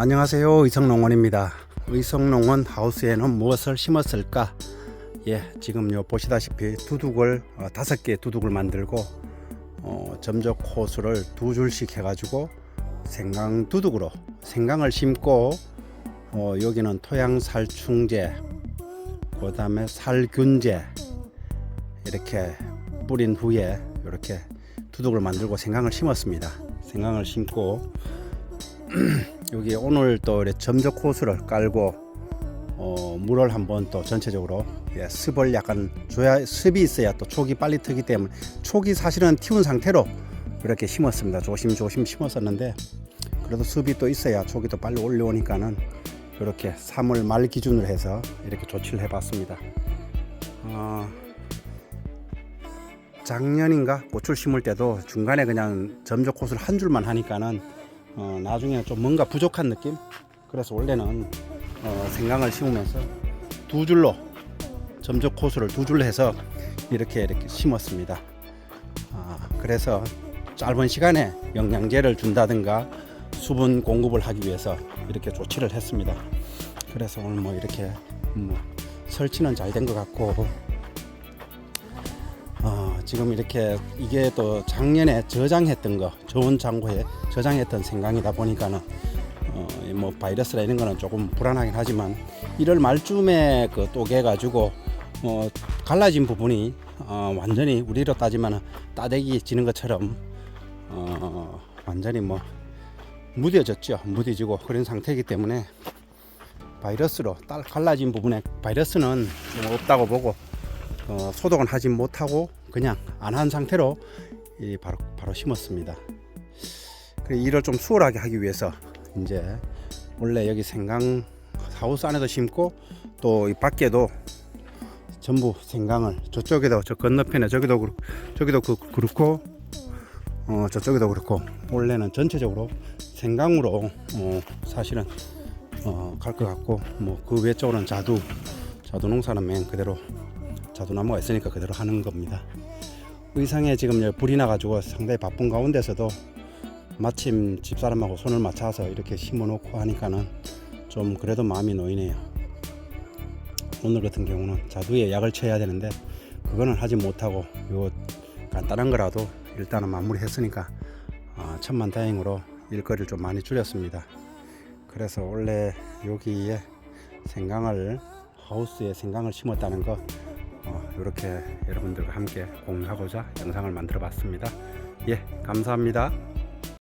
안녕하세요. 의성농원입니다. 의성농원 하우스에는 무엇을 심었을까? 예 지금 요 보시다시피 두둑을 어, 다섯 개 두둑을 만들고 어, 점적 호수를 두 줄씩 해가지고 생강 두둑으로 생강을 심고 어, 여기는 토양 살충제 그 다음에 살균제 이렇게 뿌린 후에 이렇게 두둑을 만들고 생강을 심었습니다. 생강을 심고 여기 오늘 또 점적 호수를 깔고 어, 물을 한번 또 전체적으로 예, 습을 약간 줘야 습이 있어야 또 촉이 빨리 트기 때문에 촉이 사실은 튀운 상태로 이렇게 심었습니다. 조심조심 심었었는데 그래도 습이 또 있어야 촉이 또 빨리 올라오니까는 이렇게 3월 말 기준으로 해서 이렇게 조치를 해봤습니다. 어, 작년인가 고추를 심을 때도 중간에 그냥 점적 호수를 한 줄만 하니까는 어, 나중에 좀 뭔가 부족한 느낌. 그래서 원래는 어, 생강을 심으면서 두 줄로 점적 호수를 두 줄로 해서 이렇게 이렇게 심었습니다. 아, 그래서 짧은 시간에 영양제를 준다든가 수분 공급을 하기 위해서 이렇게 조치를 했습니다. 그래서 오늘 뭐 이렇게 뭐 설치는 잘 된 것 같고 어, 지금 이렇게 이게 또 작년에 저장했던 거 좋은 창고에 저장했던 생강이다 보니까는 어, 뭐 바이러스라 이런 거는 조금 불안하긴 하지만 1월 말쯤에 그 또개 가지고 어, 갈라진 부분이 어, 완전히 우리로 따지면 따대기 지는 것처럼 어, 완전히 뭐 무뎌졌죠. 무뎌지고 그런 상태이기 때문에 바이러스로 딸 갈라진 부분에 바이러스는 좀 없다고 보고 어, 소독은 하지 못하고 그냥 안 한 상태로 이 바로 바로 심었습니다. 그래 일을 좀 수월하게 하기 위해서 이제 원래 여기 생강 하우스 안에도 심고 또이 밖에도 전부 생강을 저쪽에도 저 건너편에 저기도 그렇- 저기도 그, 그렇고 어 저쪽에도 그렇고 원래는 전체적으로 생강으로 어 사실은 어 갈 것 같고 뭐 그 외쪽으로는 자두 자두 농사는 맨 그대로 자두나무가 있으니까 그대로 하는 겁니다. 의상에 지금 불이 나가지고 상당히 바쁜 가운데서도 마침 집사람하고 손을 맞춰서 이렇게 심어놓고 하니까는 좀 그래도 마음이 놓이네요. 오늘 같은 경우는 자두에 약을 쳐야 되는데 그거는 하지 못하고 요 간단한 거라도 일단은 마무리했으니까 어, 천만 다행으로 일거리를 좀 많이 줄였습니다. 그래서 원래 여기에 생강을 하우스에 생강을 심었다는 거 어, 이렇게 여러분들과 함께 공유하고자 영상을 만들어 봤습니다. 예, 감사합니다.